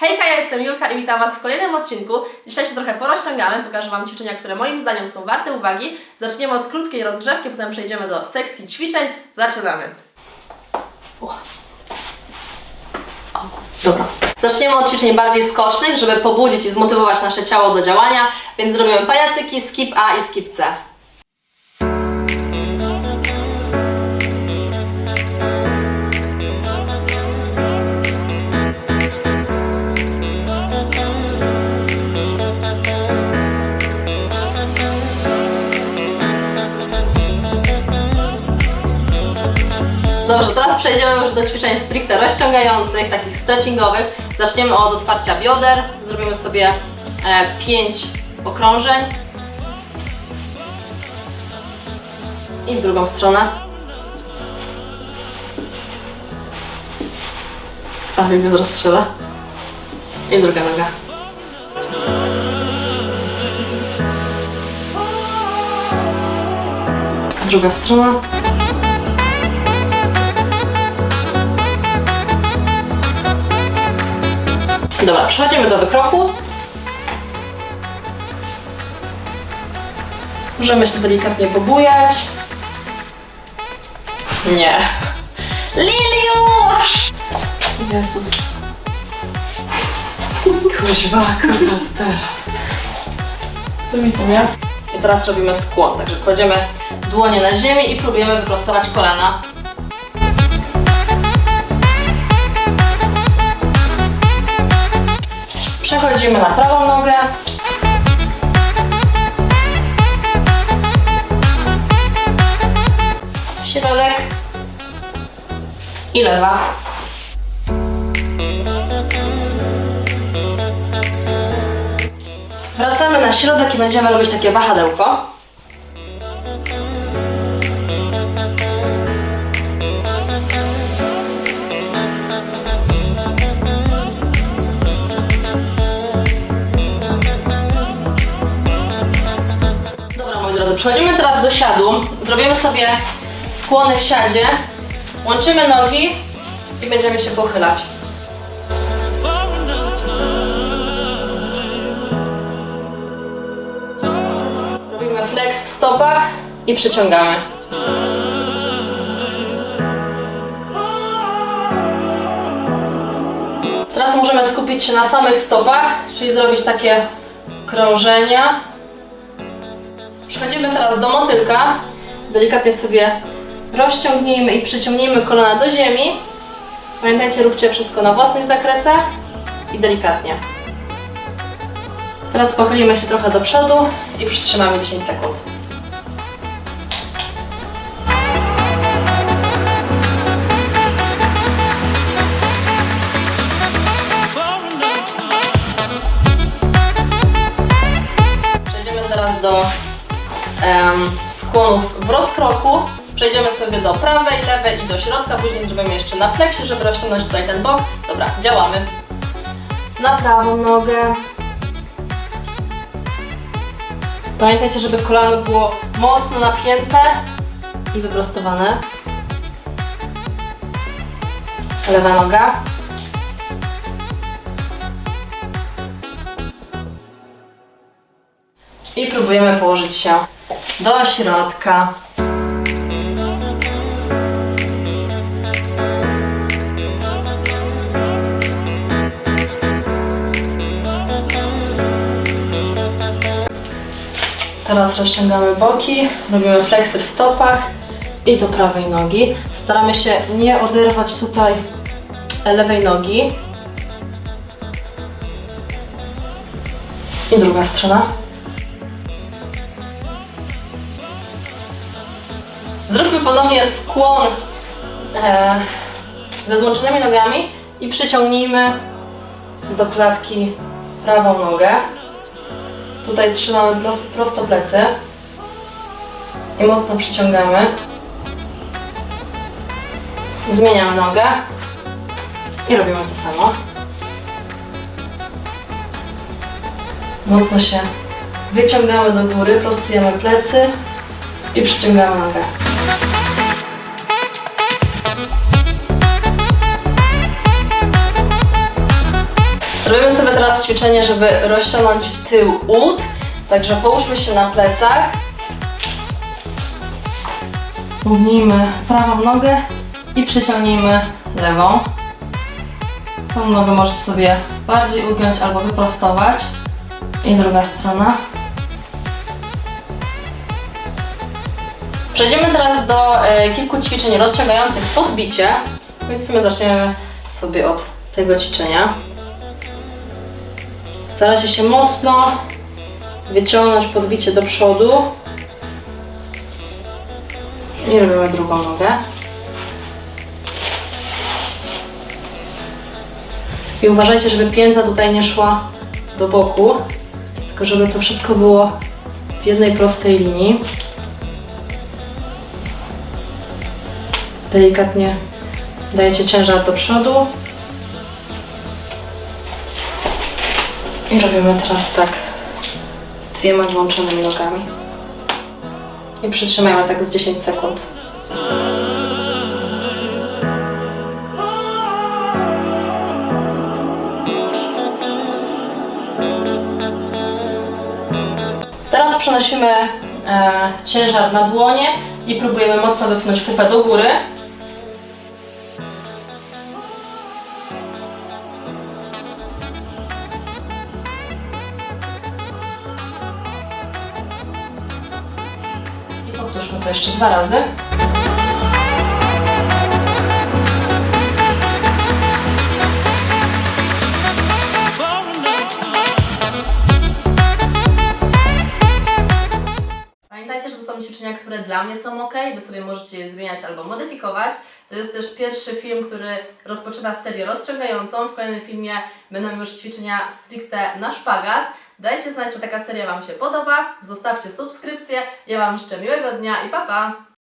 Hejka, ja jestem Julka i witam Was w kolejnym odcinku. Dzisiaj się trochę porozciągamy, pokażę Wam ćwiczenia, które moim zdaniem są warte uwagi. Zaczniemy od krótkiej rozgrzewki, potem przejdziemy do sekcji ćwiczeń. Zaczynamy. O, dobra. Zaczniemy od ćwiczeń bardziej skocznych, żeby pobudzić i zmotywować nasze ciało do działania, więc zrobimy pajacyki, skip A i skip C. Dobrze, teraz przejdziemy już do ćwiczeń stricte rozciągających, takich stretchingowych. Zaczniemy od otwarcia bioder. Zrobimy sobie 5 okrążeń. I w drugą stronę. Prawie mnie rozstrzela. I druga noga. Druga strona. Dobra, przechodzimy do wykroku. Możemy się delikatnie pobujać. Nie. Liliusz! Jezus. Kuźwa, kogo teraz? Do widzenia. I teraz robimy skłon, także kładziemy dłonie na ziemi i próbujemy wyprostować kolana. Przechodzimy na prawą nogę. Środek. I lewa. Wracamy na środek i będziemy robić takie wahadełko. Przechodzimy teraz do siadu. Zrobimy sobie skłony w siadzie. Łączymy nogi i będziemy się pochylać. Robimy flex w stopach i przyciągamy. Teraz możemy skupić się na samych stopach, czyli zrobić takie krążenia. Przechodzimy teraz do motylka. Delikatnie sobie rozciągnijmy i przyciągnijmy kolana do ziemi. Pamiętajcie, róbcie wszystko na własnych zakresach i delikatnie. Teraz pochylimy się trochę do przodu i przytrzymamy 10 sekund. Skłonów w rozkroku. Przejdziemy sobie do prawej, lewej i do środka. Później zrobimy jeszcze na flexie, żeby rozciągnąć tutaj ten bok. Dobra, działamy. Na prawą nogę. Pamiętajcie, żeby kolano było mocno napięte i wyprostowane. Lewa noga. I próbujemy położyć się do środka. Teraz rozciągamy boki, robimy fleksy w stopach i do prawej nogi. Staramy się nie oderwać tutaj lewej nogi. I druga strona. Zróbmy ponownie skłon e, ze złączonymi nogami i przyciągnijmy do klatki prawą nogę. Tutaj trzymamy prosto, prosto plecy i mocno przyciągamy. Zmieniamy nogę i robimy to samo. Mocno się wyciągamy do góry, prostujemy plecy i przyciągamy nogę. Teraz ćwiczenie, żeby rozciągnąć tył ud. Także połóżmy się na plecach. Ugnijmy prawą nogę i przyciągnijmy lewą. Tą nogę możecie sobie bardziej ugiąć albo wyprostować. I druga strona. Przejdziemy teraz do e, kilku ćwiczeń rozciągających podbicie. Więc w sumie zaczniemy sobie od tego ćwiczenia. Starajcie się mocno wyciągnąć podbicie do przodu. I robimy drugą nogę. I uważajcie, żeby pięta tutaj nie szła do boku, tylko żeby to wszystko było w jednej prostej linii. Delikatnie dajecie ciężar do przodu. I robimy teraz tak z dwiema złączonymi nogami. I przytrzymajmy tak z 10 sekund. Teraz przenosimy e, ciężar na dłonie i próbujemy mocno wypchnąć kupę do góry. Powtórzmy to jeszcze dwa razy. Pamiętajcie, że to są ćwiczenia, które dla mnie są ok, wy sobie możecie je zmieniać albo modyfikować. To jest też pierwszy film, który rozpoczyna serię rozciągającą. W kolejnym filmie będą już ćwiczenia stricte na szpagat. Dajcie znać, czy taka seria Wam się podoba, zostawcie subskrypcję. Ja Wam życzę miłego dnia i pa pa!